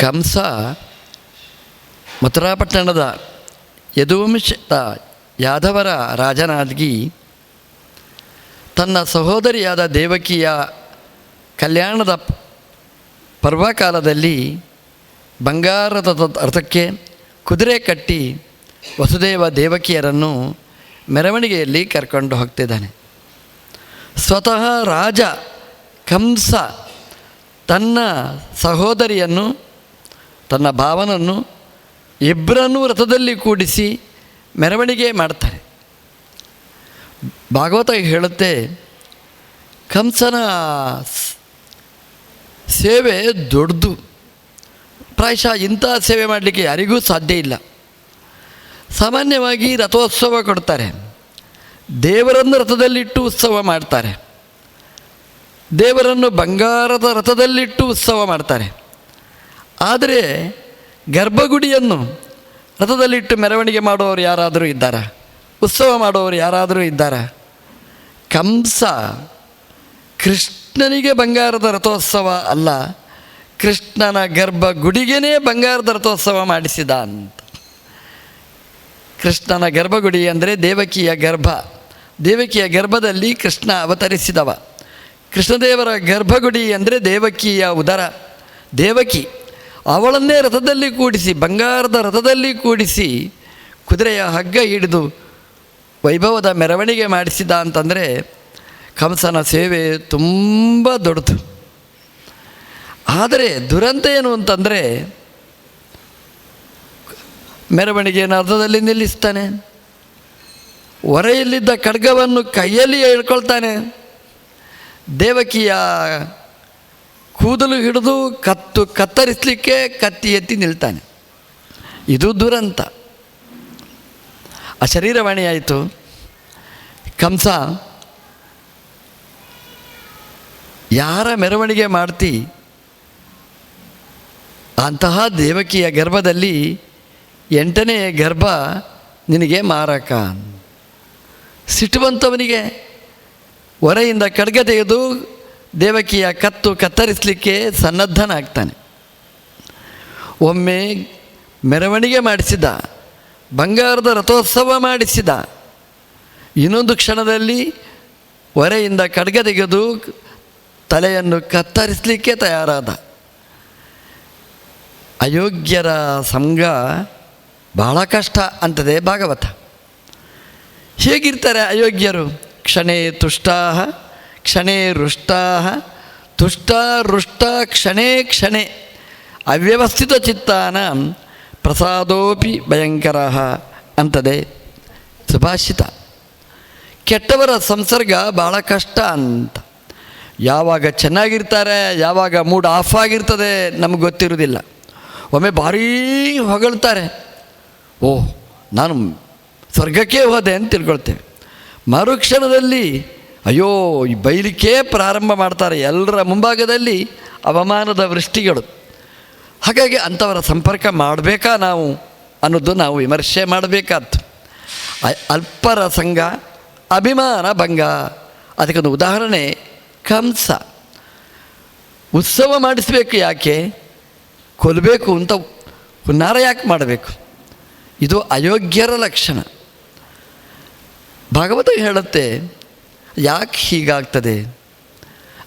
ಕಂಸ ಮಥುರಾಪಟ್ಟಣದ ಯದುವಂಶದ ಯಾದವರ ರಾಜನಾದಗಿ ತನ್ನ ಸಹೋದರಿಯಾದ ದೇವಕಿಯ ಕಲ್ಯಾಣದ ಪರ್ವಕಾಲದಲ್ಲಿ ಬಂಗಾರದ ರಥಕ್ಕೆ ಕುದುರೆ ಕಟ್ಟಿ ವಸುದೇವ ದೇವಕಿಯರನ್ನು ಮೆರವಣಿಗೆಯಲ್ಲಿ ಕರ್ಕೊಂಡು ಹೋಗ್ತಿದ್ದಾನೆ. ಸ್ವತಃ ರಾಜ ಕಂಸ ತನ್ನ ಸಹೋದರಿಯನ್ನು ತನ್ನ ಭಾವನನ್ನು ಇಬ್ಬರನ್ನೂ ರಥದಲ್ಲಿ ಕೂಡಿಸಿ ಮೆರವಣಿಗೆ ಮಾಡ್ತಾರೆ. ಭಾಗವತ ಹೇಳುತ್ತೆ, ಕಂಸನ ಸೇವೆ ದೊಡ್ಡದು. ಪ್ರಾಯಶಃ ಇಂಥ ಸೇವೆ ಮಾಡಲಿಕ್ಕೆ ಯಾರಿಗೂ ಸಾಧ್ಯ ಇಲ್ಲ. ಸಾಮಾನ್ಯವಾಗಿ ರಥೋತ್ಸವ ಕೊಡ್ತಾರೆ. ದೇವರನ್ನು ರಥದಲ್ಲಿಟ್ಟು ಉತ್ಸವ ಮಾಡ್ತಾರೆ. ದೇವರನ್ನು ಬಂಗಾರದ ರಥದಲ್ಲಿಟ್ಟು ಉತ್ಸವ ಮಾಡ್ತಾರೆ. ಆದರೆ ಗರ್ಭಗುಡಿಯನ್ನು ರಥದಲ್ಲಿಟ್ಟು ಮೆರವಣಿಗೆ ಮಾಡುವವರು ಯಾರಾದರೂ ಇದ್ದಾರಾ? ಉತ್ಸವ ಮಾಡುವವರು ಯಾರಾದರೂ ಇದ್ದಾರಾ? ಕಂಸ ಕೃಷ್ಣನಿಗೆ ಬಂಗಾರದ ರಥೋತ್ಸವ ಅಲ್ಲ, ಕೃಷ್ಣನ ಗರ್ಭಗುಡಿಗೇನೇ ಬಂಗಾರದ ರಥೋತ್ಸವ ಮಾಡಿಸಿದ ಅಂತ. ಕೃಷ್ಣನ ಗರ್ಭಗುಡಿ ಅಂದರೆ ದೇವಕಿಯ ಗರ್ಭ. ದೇವಕಿಯ ಗರ್ಭದಲ್ಲಿ ಕೃಷ್ಣ ಅವತರಿಸಿದವ. ಕೃಷ್ಣದೇವರ ಗರ್ಭಗುಡಿ ಅಂದರೆ ದೇವಕಿಯ ಉದರ. ದೇವಕಿ ಅವಳನ್ನೇ ರಥದಲ್ಲಿ ಕೂಡಿಸಿ, ಬಂಗಾರದ ರಥದಲ್ಲಿ ಕೂಡಿಸಿ ಕುದುರೆಯ ಹಗ್ಗ ಹಿಡಿದು ವೈಭವದ ಮೆರವಣಿಗೆ ಮಾಡಿಸಿದ ಅಂತಂದರೆ ಕಂಸನ ಸೇವೆ ತುಂಬ ದೊಡ್ಡದು. ಆದರೆ ದುರಂತ ಏನು ಅಂತಂದರೆ ಮೆರವಣಿಗೆಯನ್ನು ಅರ್ಧದಲ್ಲಿ ನಿಲ್ಲಿಸ್ತಾನೆ? ಹೊರೆಯಲ್ಲಿದ್ದ ಖಡ್ಗವನ್ನು ಕೈಯಲ್ಲಿ ಹೇಳ್ಕೊಳ್ತಾನೆ. ದೇವಕಿಯ ಕೂದಲು ಹಿಡಿದು ಕತ್ತು ಕತ್ತರಿಸಲಿಕ್ಕೆ ಕತ್ತಿ ಎತ್ತಿ ನಿಲ್ತಾನೆ. ಇದು ದುರಂತ. ಆ ಶರೀರವಾಣಿ ಆಯಿತು. ಕಂಸ, ಯಾರ ಮೆರವಣಿಗೆ ಮಾಡ್ತಿ? ಅಂತಹ ದೇವಕಿಯ ಗರ್ಭದಲ್ಲಿ ಎಂಟನೇ ಗರ್ಭ ನಿನಗೆ ಮಾರಕ. ಸಿಟ್ಟು ಬಂತವನಿಗೆ. ಹೊರೆಯಿಂದ ತೆಗೆದು ದೇವಕಿಯ ಕತ್ತು ಕತ್ತರಿಸಲಿಕ್ಕೆ ಸನ್ನದ್ಧನಾಗ್ತಾನೆ. ಒಮ್ಮೆ ಮೆರವಣಿಗೆ ಮಾಡಿಸಿದ, ಬಂಗಾರದ ರಥೋತ್ಸವ ಮಾಡಿಸಿದ, ಇನ್ನೊಂದು ಕ್ಷಣದಲ್ಲಿ ಹೊರೆಯಿಂದ ಖಡ್ಗ ತೆಗೆದು ತಲೆಯನ್ನು ಕತ್ತರಿಸಲಿಕ್ಕೆ ತಯಾರಾದ. ಅಯೋಗ್ಯರ ಸಂಘ ಬಹಳ ಕಷ್ಟ ಅಂತದೆ ಭಾಗವತ. ಹೇಗಿರ್ತಾರೆ ಅಯೋಗ್ಯರು? ಕ್ಷಣೇ ತುಷ್ಟಾ ಕ್ಷಣೇ ರುಷ್ಟಾ ತುಷ್ಟ ರುಷ್ಟ ಕ್ಷಣೇ ಕ್ಷಣೇ. ಅವ್ಯವಸ್ಥಿತ ಚಿತ್ತಾನ, ಪ್ರಸಾದೋಪಿ ಭಯಂಕರ ಅಂತದೆ ಸುಭಾಷಿತ. ಕೆಟ್ಟವರ ಸಂಸರ್ಗ ಭಾಳ ಕಷ್ಟ ಅಂತ. ಯಾವಾಗ ಚೆನ್ನಾಗಿರ್ತಾರೆ, ಯಾವಾಗ ಮೂಡ್ ಆಫ್ ಆಗಿರ್ತದೆ ನಮಗೆ ಗೊತ್ತಿರೋದಿಲ್ಲ. ಒಮ್ಮೆ ಭಾರೀ ಹೊಗಳ್ತಾರೆ. ಓಹ್, ನಾನು ಸ್ವರ್ಗಕ್ಕೆ ಹೋದೆ ಅಂತ ತಿಳ್ಕೊಳ್ತೇವೆ. ಮರುಕ್ಷಣದಲ್ಲಿ ಅಯ್ಯೋ, ಈ ಬೈಲಿಕ್ಕೆ ಪ್ರಾರಂಭ ಮಾಡ್ತಾರೆ ಎಲ್ಲರ ಮುಂಭಾಗದಲ್ಲಿ ಅವಮಾನದ ವೃಷ್ಟಿಗಳು. ಹಾಗಾಗಿ ಅಂಥವರ ಸಂಪರ್ಕ ಮಾಡಬೇಕಾ ನಾವು ಅನ್ನೋದು ನಾವು ವಿಮರ್ಶೆ ಮಾಡಬೇಕಾದ್ದು. ಅಲ್ಪರ ಸಂಘ, ಅಭಿಮಾನ ಭಂಗ. ಅದಕ್ಕೊಂದು ಉದಾಹರಣೆ, ಕಂಸ. ಉತ್ಸವ ಮಾಡಿಸಬೇಕು ಯಾಕೆ? ಕೊಲ್ಲಬೇಕು ಅಂತ ಹುನ್ನಾರ ಯಾಕೆ ಮಾಡಬೇಕು? ಇದು ಅಯೋಗ್ಯರ ಲಕ್ಷಣ. ಭಾಗವತ ಹೇಳುತ್ತೆ ಯಾಕೆ ಹೀಗಾಗ್ತದೆ?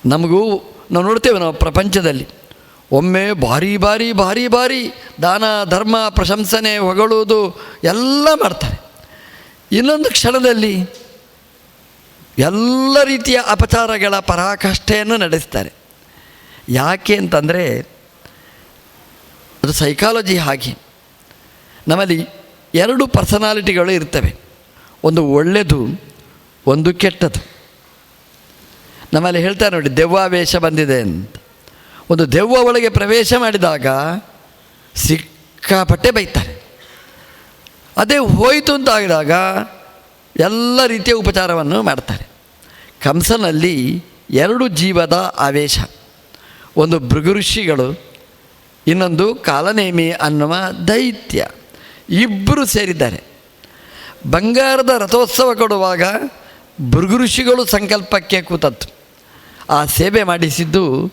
ನಮಗೂ ನಾವು ನೋಡ್ತೇವೆ ನಾವು ಪ್ರಪಂಚದಲ್ಲಿ. ಒಮ್ಮೆ ಭಾರಿ ಭಾರಿ ಭಾರಿ ಭಾರಿ ದಾನ, ಧರ್ಮ, ಪ್ರಶಂಸನೆ, ಹೊಗಳುವುದು ಎಲ್ಲ ಮಾಡ್ತಾರೆ. ಇನ್ನೊಂದು ಕ್ಷಣದಲ್ಲಿ ಎಲ್ಲ ರೀತಿಯ ಅಪಚಾರಗಳ ಪರಾಕಾಷ್ಠೆಯನ್ನು ನಡೆಸ್ತಾರೆ. ಯಾಕೆ ಅಂತಂದರೆ ಅದು ಸೈಕಾಲಜಿ ಹಾಗೆ. ನಮ್ಮಲ್ಲಿ ಎರಡು ಪರ್ಸನಾಲಿಟಿಗಳು ಇರ್ತವೆ. ಒಂದು ಒಳ್ಳೆಯದು ಒಂದು ಕೆಟ್ಟದು. ನಮ್ಮಲ್ಲಿ ಹೇಳ್ತಾರೆ ನೋಡಿ, ದೆವ್ವಾವೇಶ ಬಂದಿದೆ ಅಂತ. ಒಂದು ದೆವ್ವ ಒಳಗೆ ಪ್ರವೇಶ ಮಾಡಿದಾಗ ಸಿಕ್ಕಾಪಟ್ಟೆ ಬೈತಾರೆ. ಅದೇ ಹೋಯಿತು ಅಂತ ಆಗಿದಾಗ ಎಲ್ಲ ರೀತಿಯ ಉಪಚಾರವನ್ನು ಮಾಡ್ತಾರೆ. ಕಂಸನಲ್ಲಿ ಎರಡು ಜೀವದ ಆವೇಶ. ಒಂದು ಭೃಗುಋಷಿಗಳು ಇನ್ನೊಂದು ಕಾಲನೇಮಿ ಅನ್ನುವ ದೈತ್ಯ. ಇಬ್ಬರು ಸೇರಿದ್ದಾರೆ. ಬಂಗಾರದ ರಥೋತ್ಸವ ಕೊಡುವಾಗ ಭೃಗುಋಷಿಗಳು ಸಂಕಲ್ಪಕ್ಕೆ ಕೂತದ್ದು. ಆ ಸೇವೆ ಮಾಡಿಸಿದ್ದು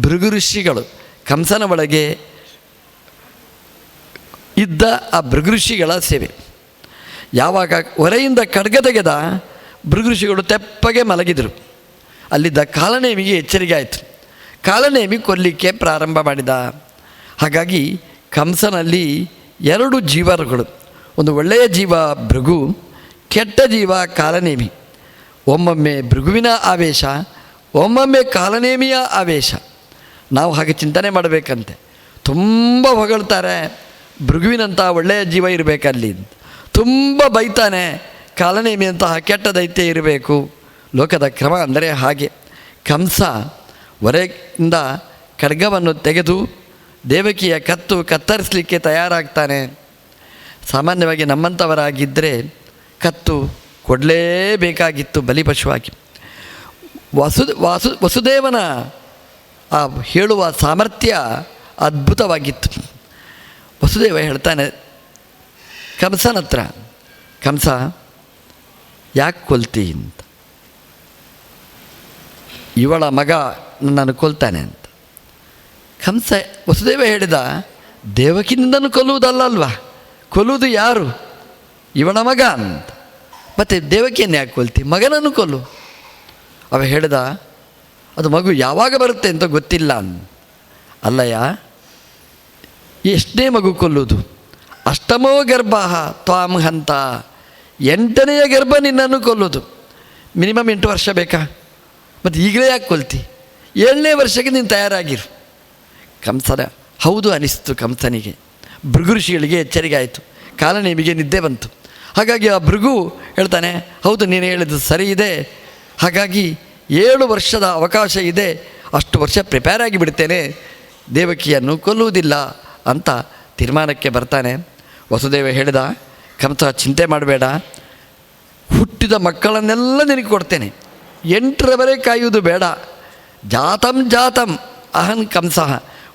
ಭೃಗುಋಷಿಗಳು ಕಂಸನ ಒಳಗೆ ಇದ್ದ ಆ ಭೃಗಋಷಿಗಳ ಸೇವೆ. ಯಾವಾಗ ಹೊರೆಯಿಂದ ಖಡ್ಗ ತೆಗೆದ ಭೃಗಋಷಿಗಳು ತೆಪ್ಪಗೆ ಮಲಗಿದರು. ಅಲ್ಲಿದ್ದ ಕಾಲನೇಮಿಗೆ ಎಚ್ಚರಿಕೆ ಆಯಿತು. ಕಾಲನೇಮಿ ಕೊಲ್ಲಿಕ್ಕೆ ಪ್ರಾರಂಭ ಮಾಡಿದ. ಹಾಗಾಗಿ ಕಂಸನಲ್ಲಿ ಎರಡು ಜೀವರುಗಳು. ಒಂದು ಒಳ್ಳೆಯ ಜೀವ ಭೃಗು, ಕೆಟ್ಟ ಜೀವ ಕಾಲನೇಮಿ. ಒಮ್ಮೊಮ್ಮೆ ಭೃಗುವಿನ ಆವೇಶ ಒಮ್ಮೊಮ್ಮೆ ಕಾಲನೇಮಿಯ ಆವೇಶ. ನಾವು ಹಾಗೆ ಚಿಂತನೆ ಮಾಡಬೇಕಂತೆ. ತುಂಬ ಹೊಗಳ್ತಾರೆ. ಭೃಗುವಿನಂಥ ಒಳ್ಳೆಯ ಜೀವ ಇರಬೇಕಲ್ಲಿ. ತುಂಬ ಬೈತಾನೆ. ಕಾಲನೇಮಿಯಂತಹ ಕೆಟ್ಟ ದೈತ್ಯ ಇರಬೇಕು. ಲೋಕದ ಕ್ರಮ ಅಂದರೆ ಹಾಗೆ. ಕಂಸ ಒರೆಯಿಂದ ಖಡ್ಗವನ್ನು ತೆಗೆದು ದೇವಕಿಯ ಕತ್ತು ಕತ್ತರಿಸಲಿಕ್ಕೆ ತಯಾರಾಗ್ತಾನೆ. ಸಾಮಾನ್ಯವಾಗಿ ನಮ್ಮಂಥವರಾಗಿದ್ದರೆ ಕತ್ತು ಕೊಡಲೇಬೇಕಾಗಿತ್ತು ಬಲಿಪಶುವಾಗಿ. ವಸು, ವಾಸು, ವಸುದೇವನ ಆ ಹೇಳುವ ಸಾಮರ್ಥ್ಯ ಅದ್ಭುತವಾಗಿತ್ತು. ವಸುದೇವ ಹೇಳ್ತಾನೆ, ಕಂಸನ ಹತ್ರ, ಕಂಸ, ಯಾಕೆ ಕೊಲ್ತಿ ಅಂತ? ಇವಳ ಮಗ ನನ್ನನ್ನು ಕೊಲ್ತಾನೆ ಅಂತ. ಕಂಸ, ವಸುದೇವ ಹೇಳಿದ ದೇವಕಿನಿಂದನೂ ಕೊಲ್ಲುವುದಲ್ಲ ಅಲ್ವಾ ಕೊಲ್ಲುವುದು ಯಾರು? ಇವಳ ಮಗ ಅಂತ. ಮತ್ತು ದೇವಕಿಯನ್ನು ಯಾಕೆ ಕೊಲ್ತಿ? ಮಗನನ್ನು ಕೊಲ್ಲು. ಅವ ಹೇಳಿದ, ಅದು ಮಗು ಯಾವಾಗ ಬರುತ್ತೆ ಅಂತ ಗೊತ್ತಿಲ್ಲ. ಅಲ್ಲಯ್ಯ, ಎಷ್ಟನೇ ಮಗು ಕೊಲ್ಲುವುದು ಅಷ್ಟಮೋ ಗರ್ಭ ತ್ವಾಂ ಹಂತ. ಎಂಟನೆಯ ಗರ್ಭ ನಿನ್ನನ್ನು ಕೊಲ್ಲುವುದು ಮಿನಿಮಮ್ ಎಂಟು ವರ್ಷ ಬೇಕಾ? ಮತ್ತು ಈಗಲೇ ಯಾಕೆ ಕೊಲ್ತಿ? ಏಳನೇ ವರ್ಷಕ್ಕೆ ನೀನು ತಯಾರಾಗಿರು. ಕಂಸನ ಹೌದು ಅನಿಸ್ತು ಕಂಸನಿಗೆ. ಭೃಗು ಋಷಿಗಳಿಗೆ ಎಚ್ಚರಿಕೆ ಆಯಿತು. ಕಾಲನೇಮಿಗೆ ನಿದ್ದೆ ಬಂತು. ಹಾಗಾಗಿ ಆ ಭೃಗು ಹೇಳ್ತಾನೆ, ಹೌದು ನೀನು ಹೇಳಿದ್ದು ಸರಿ ಇದೆ. ಹಾಗಾಗಿ ಏಳು ವರ್ಷದ ಅವಕಾಶ ಇದೆ, ಅಷ್ಟು ವರ್ಷ ಪ್ರಿಪೇರ್ ಆಗಿಬಿಡ್ತೇನೆ ದೇವಕಿಯನ್ನು ಕೊಲ್ಲುವುದಿಲ್ಲ ಅಂತ ತೀರ್ಮಾನಕ್ಕೆ ಬರ್ತಾನೆ. ವಸುದೇವ ಹೇಳಿದ, ಕಂಸ, ಚಿಂತೆ ಮಾಡಬೇಡ. ಹುಟ್ಟಿದ ಮಕ್ಕಳನ್ನೆಲ್ಲ ನಿನಗೆ ಕೊಡ್ತೇನೆ. ಎಂಟರವರೆ ಕಾಯುವುದು ಬೇಡ. ಜಾತಂ ಜಾತಂ ಅಹನ್ ಕಂಸ.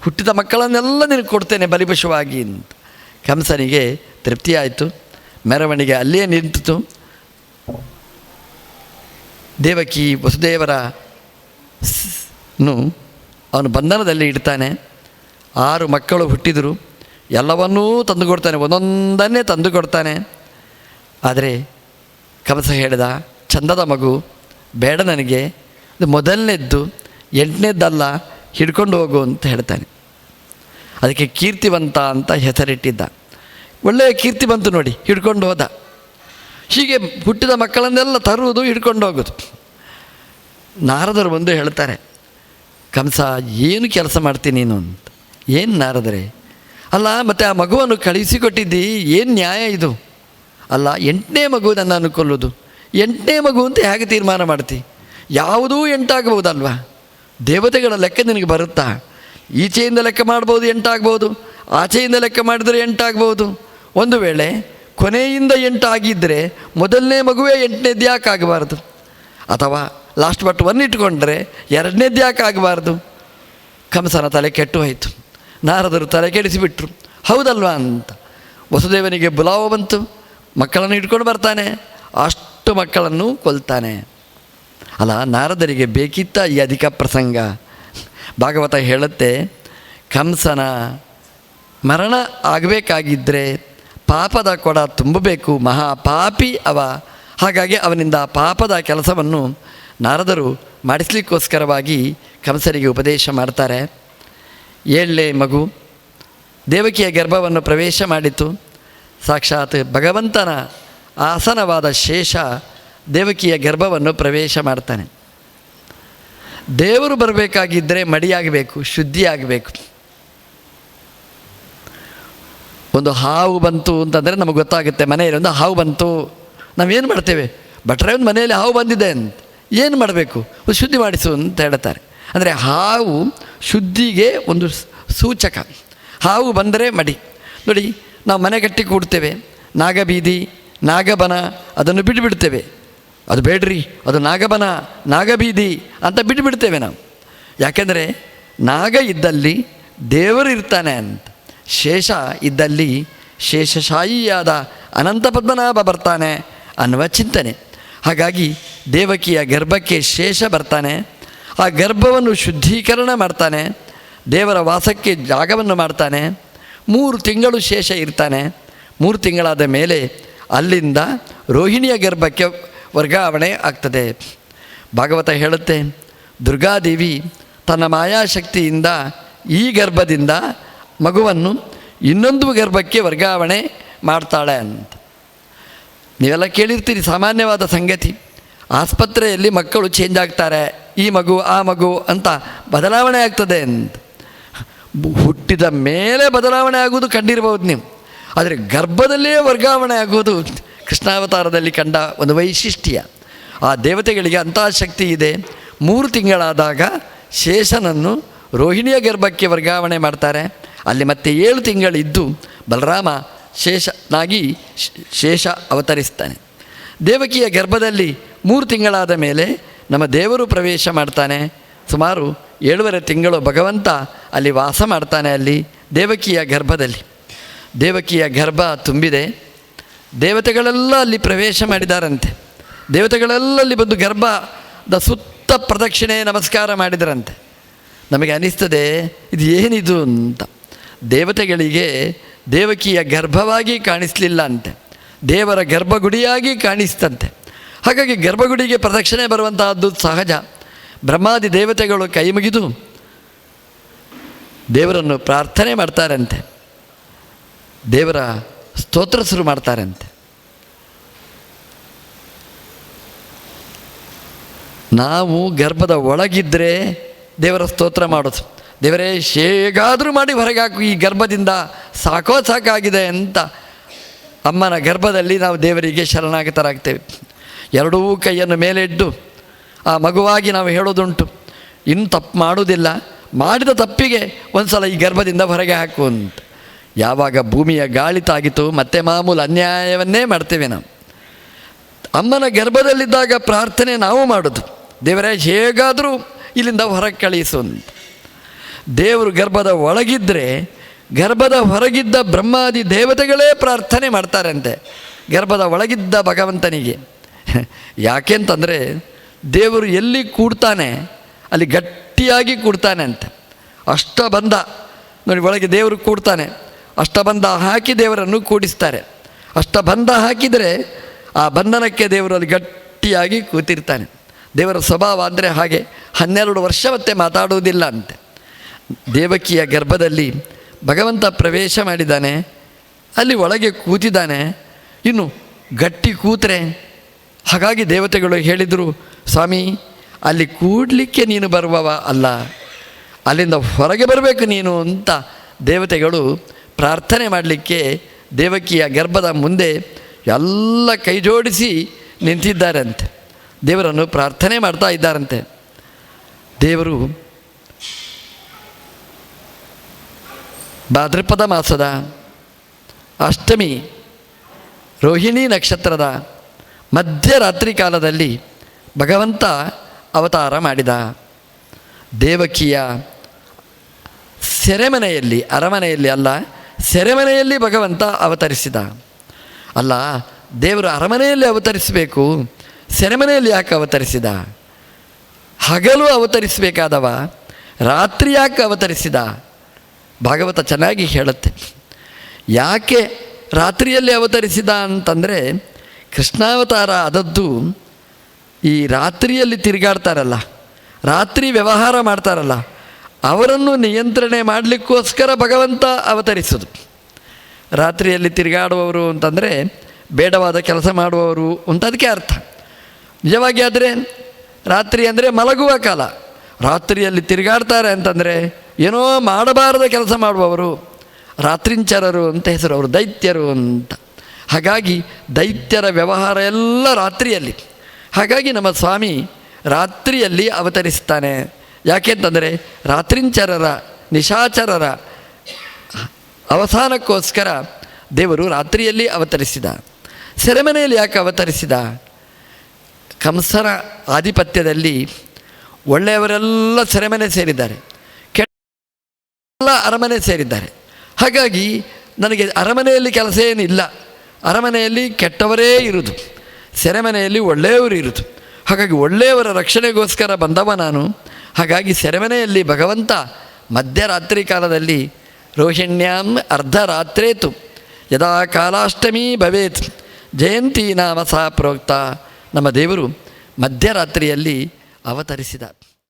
ಹುಟ್ಟಿದ ಮಕ್ಕಳನ್ನೆಲ್ಲ ನಿನಗೆ ಕೊಡ್ತೇನೆ ಬಲಿಪಶುವಾಗಿ. ಅಂತ ಕಂಸನಿಗೆ ತೃಪ್ತಿಯಾಯಿತು. ಮೆರವಣಿಗೆ ಅಲ್ಲಿಯೇ ನಿಂತಿತು. ದೇವಕಿ ವಸುದೇವರ ಅವನು ಬಂಧನದಲ್ಲಿ ಇಡ್ತಾನೆ. ಆರು ಮಕ್ಕಳು ಹುಟ್ಟಿದರು. ಎಲ್ಲವನ್ನೂ ತಂದುಕೊಡ್ತಾನೆ ಒಂದೊಂದನ್ನೇ ತಂದುಕೊಡ್ತಾನೆ ಆದರೆ ಕಮಸ ಹೇಳಿದ, ಚಂದದ ಮಗು, ಬೇಡ ನನಗೆ. ಇದು ಮೊದಲನೇದ್ದು, ಎಂಟನೇದ್ದಲ್ಲ, ಹಿಡ್ಕೊಂಡು ಹೋಗು ಅಂತ ಹೇಳ್ತಾನೆ. ಅದಕ್ಕೆ ಕೀರ್ತಿವಂತ ಅಂತ ಹೆಸರಿಟ್ಟಿದ್ದ. ಒಳ್ಳೆಯ ಕೀರ್ತಿ ಬಂತು ನೋಡಿ, ಹಿಡ್ಕೊಂಡು ಹೋದ. ಹೀಗೆ ಹುಟ್ಟಿದ ಮಕ್ಕಳನ್ನೆಲ್ಲ ತರುವುದು ಹಿಡ್ಕೊಂಡು ಹೋಗೋದು ನಾರದರು ಬಂದು ಹೇಳ್ತಾರೆ, ಕಂಸ, ಏನು ಕೆಲಸ ಮಾಡ್ತೀನಿ ನೀನು ಅಂತ? ಏನು ನಾರದರೆ? ಅಲ್ಲ, ಮತ್ತು ಆ ಮಗುವನ್ನು ಕಳಿಸಿಕೊಟ್ಟಿದ್ದಿ, ಏನು ನ್ಯಾಯ ಇದು? ಅಲ್ಲ, ಎಂಟನೇ ಮಗು ಕೊಲ್ಲೋದು ಎಂಟನೇ ಮಗು ಅಂತ ಹೇಗೆ ತೀರ್ಮಾನ ಮಾಡ್ತಿ? ಯಾವುದೂ ಎಂಟಾಗಬಹುದಲ್ವಾ? ದೇವತೆಗಳ ಲೆಕ್ಕ ನಿನಗೆ ಬರುತ್ತಾ? ಈಚೆಯಿಂದ ಲೆಕ್ಕ ಮಾಡ್ಬೋದು ಎಂಟಾಗ್ಬೋದು ಆಚೆಯಿಂದ ಲೆಕ್ಕ ಮಾಡಿದರೆ ಎಂಟಾಗ್ಬೋದು ಒಂದು ವೇಳೆ ಕೊನೆಯಿಂದ ಎಂಟಾಗಿದ್ದರೆ ಮೊದಲನೇ ಮಗುವೇ ಎಂಟನೇದು ಯಾಕೆ ಆಗಬಾರ್ದು. ಅಥವಾ ಲಾಸ್ಟ್ ಬಟ್ ಒನ್ ಇಟ್ಕೊಂಡ್ರೆ ಎರಡನೇದು ಯಾಕೆ ಆಗಬಾರ್ದು. ಕಂಸನ ತಲೆ ಕೆಟ್ಟು ಹೋಯಿತು. ನಾರದರು ತಲೆ ಕೆಡಿಸಿಬಿಟ್ರು. ಹೌದಲ್ವಾ ಅಂತ. ವಸುದೇವನಿಗೆ ಬುಲಾವ ಬಂತು. ಮಕ್ಕಳನ್ನು ಇಟ್ಕೊಂಡು ಬರ್ತಾನೆ. ಅಷ್ಟು ಮಕ್ಕಳನ್ನು ಕೊಲ್ತಾನೆ. ಅಲ್ಲ, ನಾರದರಿಗೆ ಬೇಕಿತ್ತ ಈ ಅಧಿಕ ಪ್ರಸಂಗ? ಭಾಗವತ ಹೇಳುತ್ತೆ ಕಂಸನ ಮರಣ ಆಗಬೇಕಾಗಿದ್ದರೆ ಪಾಪದ ಕೊಡ ತುಂಬಬೇಕು ಮಹಾಪಾಪಿ ಅವ. ಹಾಗಾಗಿ ಅವನಿಂದ ಪಾಪದ ಕೆಲಸವನ್ನು ನಾರದರು ಮಾಡಿಸ್ಲಿಕ್ಕೋಸ್ಕರವಾಗಿ ಕಂಸರಿಗೆ ಉಪದೇಶ ಮಾಡ್ತಾರೆ. ಏಳ್ಳೆ ಮಗು, ದೇವಕಿಯ ಗರ್ಭವನ್ನು ಪ್ರವೇಶ ಮಾಡಿತು. ಸಾಕ್ಷಾತ್ ಭಗವಂತನ ಆಸನವಾದ ಶೇಷ ದೇವಕಿಯ ಗರ್ಭವನ್ನು ಪ್ರವೇಶ ಮಾಡ್ತಾನೆ. ದೇವರು ಬರಬೇಕಾಗಿದ್ದರೆ ಮಡಿಯಾಗಬೇಕು, ಶುದ್ಧಿಯಾಗಬೇಕು. ಒಂದು ಹಾವು ಬಂತು ಅಂತಂದರೆ ನಮಗೆ ಗೊತ್ತಾಗುತ್ತೆ, ಮನೆಯಲ್ಲಿ ಒಂದು ಹಾವು ಬಂತು. ನಾವೇನು ಮಾಡ್ತೇವೆ? ಭಟ್ರೆ, ಒಂದು ಮನೆಯಲ್ಲಿ ಹಾವು ಬಂದಿದೆ ಅಂತ. ಏನು ಮಾಡಬೇಕು? ಶುದ್ಧಿ ಮಾಡಿಸು ಅಂತ ಹೇಳ್ತಾರೆ. ಅಂದರೆ ಹಾವು ಶುದ್ಧಿಗೆ ಒಂದು ಸೂಚಕ. ಹಾವು ಬಂದರೆ ಮಡಿ. ನೋಡಿ, ನಾವು ಮನೆ ಕಟ್ಟಿ ಕೂಡ್ತೇವೆ. ನಾಗಬೀದಿ, ನಾಗಬನ, ಅದನ್ನು ಬಿಟ್ಟುಬಿಡ್ತೇವೆ ಅದು ಬೇಡ್ರಿ, ಅದು ನಾಗಬನ, ನಾಗಬೀದಿ ಅಂತ ಬಿಟ್ಟುಬಿಡ್ತೇವೆ ನಾವು. ಯಾಕೆಂದರೆ ನಾಗ ಇದ್ದಲ್ಲಿ ದೇವರು ಇರ್ತಾನೆ ಅಂತ. ಶೇಷ ಇದ್ದಲ್ಲಿ ಶೇಷಶಾಹಿಯಾದ ಅನಂತ ಪದ್ಮನಾಭ ಬರ್ತಾನೆ ಅನ್ನುವ ಚಿಂತನೆ. ಹಾಗಾಗಿ ದೇವಕಿಯ ಗರ್ಭಕ್ಕೆ ಶೇಷ ಬರ್ತಾನೆ. ಆ ಗರ್ಭವನ್ನು ಶುದ್ಧೀಕರಣ ಮಾಡ್ತಾನೆ. ದೇವರ ವಾಸಕ್ಕೆ ಜಾಗವನ್ನು ಮಾಡ್ತಾನೆ. ಮೂರು ತಿಂಗಳು ಶೇಷ ಇರ್ತಾನೆ. ಮೂರು ತಿಂಗಳಾದ ಮೇಲೆ ಅಲ್ಲಿಂದ ರೋಹಿಣಿಯ ಗರ್ಭಕ್ಕೆ ವರ್ಗಾವಣೆ ಆಗ್ತದೆ. ಭಾಗವತ ಹೇಳುತ್ತೆ, ದುರ್ಗಾದೇವಿ ತನ್ನ ಮಾಯಾಶಕ್ತಿಯಿಂದ ಈ ಗರ್ಭದಿಂದ ಮಗುವನ್ನು ಇನ್ನೊಂದು ಗರ್ಭಕ್ಕೆ ವರ್ಗಾವಣೆ ಮಾಡ್ತಾಳೆ ಅಂತ. ನೀವೆಲ್ಲ ಕೇಳಿರ್ತೀರಿ ಸಾಮಾನ್ಯವಾದ ಸಂಗತಿ. ಆಸ್ಪತ್ರೆಯಲ್ಲಿ ಮಕ್ಕಳು ಚೇಂಜ್ ಆಗ್ತಾರೆ. ಈ ಮಗು, ಆ ಮಗು ಅಂತ ಬದಲಾವಣೆ ಆಗ್ತದೆ ಅಂತ. ಹುಟ್ಟಿದ ಮೇಲೆ ಬದಲಾವಣೆ ಆಗುವುದು ಕಂಡಿರಬಹುದು ನೀವು. ಆದರೆ ಗರ್ಭದಲ್ಲೇ ವರ್ಗಾವಣೆ ಆಗುವುದು ಕೃಷ್ಣಾವತಾರದಲ್ಲಿ ಕಂಡ ಒಂದು ವೈಶಿಷ್ಟ್ಯ. ಆ ದೇವತೆಗಳಿಗೆ ಅಂತಹ ಶಕ್ತಿ ಇದೆ. ಮೂರು ತಿಂಗಳಾದಾಗ ಶೇಷನನ್ನು ರೋಹಿಣಿಯ ಗರ್ಭಕ್ಕೆ ವರ್ಗಾವಣೆ ಮಾಡ್ತಾರೆ. ಅಲ್ಲಿ ಮತ್ತೆ ಏಳು ತಿಂಗಳಿದ್ದು ಬಲರಾಮ ಶೇಷನಾಗಿ ಶೇಷ ಅವತರಿಸ್ತಾನೆ. ದೇವಕಿಯ ಗರ್ಭದಲ್ಲಿ ಮೂರು ತಿಂಗಳಾದ ಮೇಲೆ ನಮ್ಮ ದೇವರು ಪ್ರವೇಶ ಮಾಡ್ತಾನೆ. ಸುಮಾರು ಏಳುವರೆ ತಿಂಗಳು ಭಗವಂತ ಅಲ್ಲಿ ವಾಸ ಮಾಡ್ತಾನೆ ಅಲ್ಲಿ ದೇವಕಿಯ ಗರ್ಭದಲ್ಲಿ. ದೇವಕಿಯ ಗರ್ಭ ತುಂಬಿದೆ. ದೇವತೆಗಳೆಲ್ಲ ಅಲ್ಲಿ ಪ್ರವೇಶ ಮಾಡಿದಾರಂತೆ. ದೇವತೆಗಳೆಲ್ಲ ಅಲ್ಲಿ ಬಂದು ಗರ್ಭದ ಸುತ್ತ ಪ್ರದಕ್ಷಿಣೆ ನಮಸ್ಕಾರ ಮಾಡಿದರಂತೆ. ನಮಗೆ ಅನಿಸ್ತದೆ, ಇದು ಏನಿದು? ಅಂತ. ದೇವತೆಗಳಿಗೆ ದೇವಕಿಯ ಗರ್ಭವಾಗಿ ಕಾಣಿಸಲಿಲ್ಲ ಅಂತೆ. ದೇವರ ಗರ್ಭಗುಡಿಯಾಗಿ ಕಾಣಿಸ್ತಂತೆ. ಹಾಗಾಗಿ ಗರ್ಭಗುಡಿಗೆ ಪ್ರದಕ್ಷಿಣೆ ಬರುವಂತಹದ್ದು ಸಹಜ. ಬ್ರಹ್ಮಾದಿ ದೇವತೆಗಳು ಕೈ ಮುಗಿದು ದೇವರನ್ನು ಪ್ರಾರ್ಥನೆ ಮಾಡ್ತಾರಂತೆ. ದೇವರ ಸ್ತೋತ್ರ ಶುರು ಮಾಡ್ತಾರಂತೆ. ನಾವು ಗರ್ಭದ ಒಳಗಿದ್ದರೆ ದೇವರ ಸ್ತೋತ್ರ ಮಾಡೋದು. ದೇವರೇ, ಹೇಗಾದರೂ ಮಾಡಿ ಹೊರಗೆ ಹಾಕು ಈ ಗರ್ಭದಿಂದ ಸಾಕೋ ಸಾಕಾಗಿದೆ ಅಂತ ಅಮ್ಮನ ಗರ್ಭದಲ್ಲಿ ನಾವು ದೇವರಿಗೆ ಶರಣಾಗತರಾಗ್ತೇವೆ. ಎರಡೂ ಕೈಯನ್ನು ಮೇಲೆ ಇಟ್ಟು ಆ ಮಗುವಾಗಿ ನಾವು ಹೇಳೋದುಂಟು ಇನ್ನು ತಪ್ಪು ಮಾಡೋದಿಲ್ಲ, ಮಾಡಿದ ತಪ್ಪಿಗೆ ಒಂದು ಸಲ ಈ ಗರ್ಭದಿಂದ ಹೊರಗೆ ಹಾಕು ಅಂತ. ಯಾವಾಗ ಭೂಮಿಯ ಗಾಳಿ ತಾಗಿತು, ಮತ್ತೆ ಮಾಮೂಲು ಅನ್ಯಾಯವನ್ನೇ ಮಾಡ್ತೇವೆ ನಾವು. ಅಮ್ಮನ ಗರ್ಭದಲ್ಲಿದ್ದಾಗ ಪ್ರಾರ್ಥನೆ ನಾವು ಮಾಡೋದು. ದೇವರೇ, ಹೇಗಾದರೂ ಇಲ್ಲಿಂದ ಹೊರಗೆ ಕಳಿಸು ದೇವರು ಗರ್ಭದ ಒಳಗಿದ್ದರೆ ಗರ್ಭದ ಹೊರಗಿದ್ದ ಬ್ರಹ್ಮಾದಿ ದೇವತೆಗಳೇ ಪ್ರಾರ್ಥನೆ ಮಾಡ್ತಾರಂತೆ, ಗರ್ಭದ ಒಳಗಿದ್ದ ಭಗವಂತನಿಗೆ. ಯಾಕೆಂತಂದರೆ ದೇವರು ಎಲ್ಲಿ ಕೂಡ್ತಾನೆ, ಅಲ್ಲಿ ಗಟ್ಟಿಯಾಗಿ ಕೂಡ್ತಾನೆ ಅಂತ. ಅಷ್ಟಬಂಧ ನೋಡಿ ಒಳಗೆ ದೇವರು ಕೂಡ್ತಾನೆ ಅಷ್ಟಬಂಧ ಹಾಕಿ ದೇವರನ್ನು ಕೂಡಿಸ್ತಾರೆ. ಅಷ್ಟಬಂಧ ಹಾಕಿದರೆ, ಆ ಬಂಧನಕ್ಕೆ ದೇವರು ಅಲ್ಲಿ ಗಟ್ಟಿಯಾಗಿ ಕೂತಿರ್ತಾನೆ. ದೇವರ ಸ್ವಭಾವ ಅಂದರೆ ಹಾಗೆ, ಹನ್ನೆರಡು ವರ್ಷ ಮತ್ತೆ ಮಾತಾಡುವುದಿಲ್ಲ ಅಂತೆ. ದೇವಕಿಯ ಗರ್ಭದಲ್ಲಿ ಭಗವಂತ ಪ್ರವೇಶ ಮಾಡಿದ್ದಾನೆ. ಅಲ್ಲಿ ಒಳಗೆ ಕೂತಿದ್ದಾನೆ. ಇನ್ನು ಗಟ್ಟಿ ಕೂತ್ರೆ. ಹಾಗಾಗಿ ದೇವತೆಗಳು ಹೇಳಿದರು, ಸ್ವಾಮಿ, ಅಲ್ಲಿ ಕೂಡಲಿಕ್ಕೆ ನೀನು ಬರುವವ ಅಲ್ಲ. ಅಲ್ಲಿಂದ ಹೊರಗೆ ಬರಬೇಕು ನೀನು ಅಂತ ದೇವತೆಗಳು ಪ್ರಾರ್ಥನೆ ಮಾಡಲಿಕ್ಕೆ ದೇವಕಿಯ ಗರ್ಭದ ಮುಂದೆ ಎಲ್ಲ ಕೈ ಜೋಡಿಸಿ ನಿಂತಿದ್ದಾರಂತೆ. ದೇವರನ್ನು ಪ್ರಾರ್ಥನೆ ಮಾಡ್ತಾ ಇದ್ದಾರಂತೆ. ದೇವರು ಭಾದ್ರಪದ ಮಾಸದ ಅಷ್ಟಮಿ, ರೋಹಿಣಿ ನಕ್ಷತ್ರದ ಮಧ್ಯರಾತ್ರಿ ಕಾಲದಲ್ಲಿ ಭಗವಂತ ಅವತಾರ ಮಾಡಿದ. ದೇವಕಿಯ ಸೆರೆಮನೆಯಲ್ಲಿ, ಅರಮನೆಯಲ್ಲಿ ಅಲ್ಲ, ಸೆರೆಮನೆಯಲ್ಲಿ ಭಗವಂತ ಅವತರಿಸಿದ. ಅಲ್ಲ, ದೇವರು ಅರಮನೆಯಲ್ಲಿ ಅವತರಿಸಬೇಕು, ಸೆರೆಮನೆಯಲ್ಲಿ ಯಾಕೆ ಅವತರಿಸಿದ? ಹಗಲು ಅವತರಿಸಬೇಕಾದವ, ರಾತ್ರಿ ಯಾಕೆ ಅವತರಿಸಿದ? ಭಾಗವತ ಚೆನ್ನಾಗಿ ಹೇಳುತ್ತೆ. ಯಾಕೆ ರಾತ್ರಿಯಲ್ಲಿ ಅವತರಿಸಿದ ಅಂತಂದರೆ ಕೃಷ್ಣಾವತಾರ ಆದದ್ದು ಈ ರಾತ್ರಿಯಲ್ಲಿ ತಿರುಗಾಡ್ತಾರಲ್ಲ, ರಾತ್ರಿ ವ್ಯವಹಾರ ಮಾಡ್ತಾರಲ್ಲ, ಅವರನ್ನು ನಿಯಂತ್ರಣೆ ಮಾಡಲಿಕ್ಕೋಸ್ಕರ ಭಗವಂತ ಅವತರಿಸೋದು. ರಾತ್ರಿಯಲ್ಲಿ ತಿರುಗಾಡುವವರು ಅಂತಂದರೆ ಬೇಡವಾದ ಕೆಲಸ ಮಾಡುವವರು ಅಂತ ಅದಕ್ಕೆ ಅರ್ಥ. ನಿಜವಾಗಿ ಆದರೆ ರಾತ್ರಿ ಅಂದರೆ ಮಲಗುವ ಕಾಲ, ರಾತ್ರಿಯಲ್ಲಿ ತಿರುಗಾಡ್ತಾರೆ ಅಂತಂದರೆ ಏನೋ ಮಾಡಬಾರದ ಕೆಲಸ ಮಾಡುವವರು, ರಾತ್ರಿಂಚರರು ಅಂತ ಹೆಸರು, ಅವರು ದೈತ್ಯರು ಅಂತ. ಹಾಗಾಗಿ ದೈತ್ಯರ ವ್ಯವಹಾರ ಎಲ್ಲ ರಾತ್ರಿಯಲ್ಲಿ. ಹಾಗಾಗಿ ನಮ್ಮ ಸ್ವಾಮಿ ರಾತ್ರಿಯಲ್ಲಿ ಅವತರಿಸ್ತಾನೆ. ಯಾಕೆಂತಂದರೆ ರಾತ್ರಿಂಚರರ, ನಿಶಾಚರರ ಅವಸಾನಕ್ಕೋಸ್ಕರ ದೇವರು ರಾತ್ರಿಯಲ್ಲಿ ಅವತರಿಸಿದ. ಸೆರೆಮನೆಯಲ್ಲಿ ಯಾಕೆ ಅವತರಿಸಿದ? ಕಂಸರ ಆಧಿಪತ್ಯದಲ್ಲಿ ಒಳ್ಳೆಯವರೆಲ್ಲ ಸೆರೆಮನೆ ಸೇರಿದ್ದಾರೆ. ಕೆಟ್ಟ ಅರಮನೆ ಸೇರಿದ್ದಾರೆ. ಹಾಗಾಗಿ ನನಗೆ ಅರಮನೆಯಲ್ಲಿ ಕೆಲಸ ಏನಿಲ್ಲ. ಅರಮನೆಯಲ್ಲಿ ಕೆಟ್ಟವರೇ ಇರುವುದು ಸೆರೆಮನೆಯಲ್ಲಿ ಒಳ್ಳೆಯವರು ಇರುವುದು ಹಾಗಾಗಿ ಒಳ್ಳೆಯವರ ರಕ್ಷಣೆಗೋಸ್ಕರ ಬಂದವ ನಾನು. ಹಾಗಾಗಿ ಸೆರೆಮನೆಯಲ್ಲಿ ಭಗವಂತ ಮಧ್ಯರಾತ್ರಿ ಕಾಲದಲ್ಲಿ ರೋಹಿಣ್ಯಾಂ ಅರ್ಧರಾತ್ರೇತು ಯದಾ ಕಾಲಾಷ್ಟಮಿ ಭವೇತ್. ಜಯಂತಿ ನಾಮ ಸಹ ಪ್ರೋಕ್ತ ನಮ್ಮ ದೇವರು ಮಧ್ಯರಾತ್ರಿಯಲ್ಲಿ ಅವತರಿಸಿದ.